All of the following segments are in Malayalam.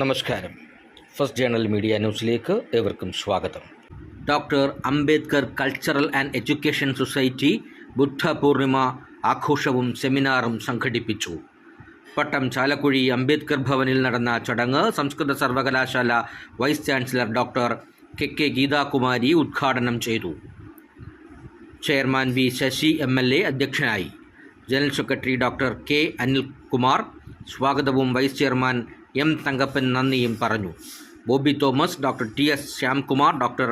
നമസ്കാരം. ഫസ്റ്റ് ജേണൽ മീഡിയ ന്യൂസിലേക്ക് ഏവർക്കും സ്വാഗതം. Doctor Ambedkar cultural and education society Buddha Purnima ആഘോഷവും സെമിനാറും സംഘടിപ്പിച്ചു. പട്ടം ചാലക്കുഴി അംബേദ്കർ ഭവനിൽ നടന്ന ചടങ്ങ് സംസ്കൃത സർവകലാശാല vice chancellor doctor K K Geethakumari ഉദ്ഘാടനം ചെയ്തു. Chairman V Sasi M L A അധ്യക്ഷനായി. General secretary doctor K Anilkumar. സ്വാഗതവും വൈസ് ചെയർമാൻ എം തങ്കപ്പൻ നന്ദിയും പറഞ്ഞു. Bobby Thomas doctor T S Shyamkumar doctor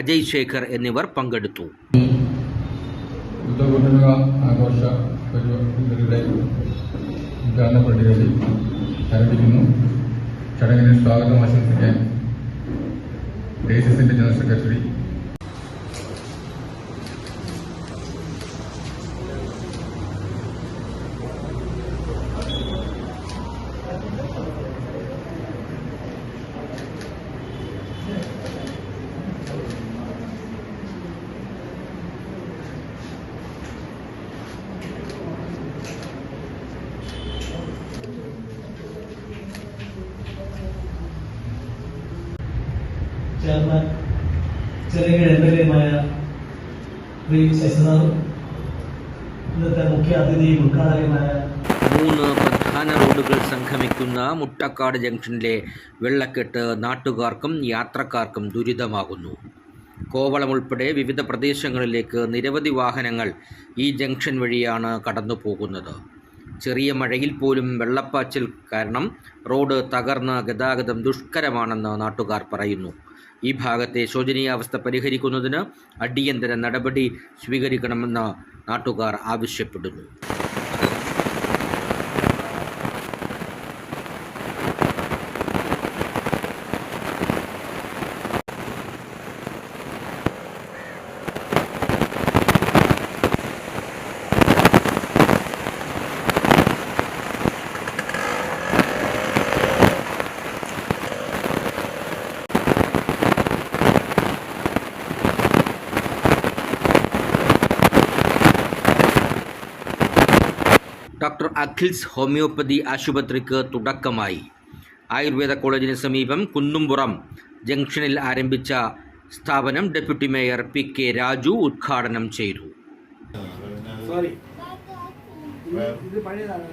Ajay Sekhar എന്നിവർ പങ്കെടുത്തു. ആഘോഷ പരിപാടികളുടെ ഉദ്ഘാടന പരിപാടി ആരംഭിക്കുന്നു ചടങ്ങിന് സ്വാഗതം ആശംസിക്കാൻ ഡേസിന്റെ ജനറൽ സെക്രട്ടറി ചെയർമാൻ ചെറിയ എം ശ്രീ ശശിനാഥും ഇന്നത്തെ മുഖ്യ അതിഥിയും ഉദ്ഘാടകമായ മൂന്ന് പ്രധാന റോഡുകൾ സംഗമിക്കുന്ന മുട്ടക്കാട് ജംഗ്ഷനിലെ വെള്ളക്കെട്ട് നാട്ടുകാർക്കും യാത്രക്കാർക്കും ദുരിതമാകുന്നു. കോവളം ഉൾപ്പെടെ വിവിധ പ്രദേശങ്ങളിലേക്ക് നിരവധി വാഹനങ്ങൾ ഈ ജംഗ്ഷൻ വഴിയാണ് കടന്നു പോകുന്നത് ചെറിയ മഴയിൽ പോലും വെള്ളപ്പാച്ചിൽ കാരണം റോഡ് തകർന്ന് ഗതാഗതം ദുഷ്കരമാണെന്ന് നാട്ടുകാർ പറയുന്നു. ഈ ഭാഗത്തെ ശോചനീയാവസ്ഥ പരിഹരിക്കുന്നതിന് അടിയന്തര നടപടി സ്വീകരിക്കണമെന്ന് നാട്ടുകാർ ആവശ്യപ്പെടുന്നു. ഡോക്ടർ അഖിൽസ് ഹോമിയോപ്പതി ആശുപത്രിക്ക് തുടക്കമായി. ആയുർവേദ കോളേജിന് സമീപം കുന്നുംപുറം ജംഗ്ഷനിൽ ആരംഭിച്ച സ്ഥാപനം deputy mayor P K Raju ഉദ്ഘാടനം ചെയ്തു. സോറി ഇത് പഴയതാണ്.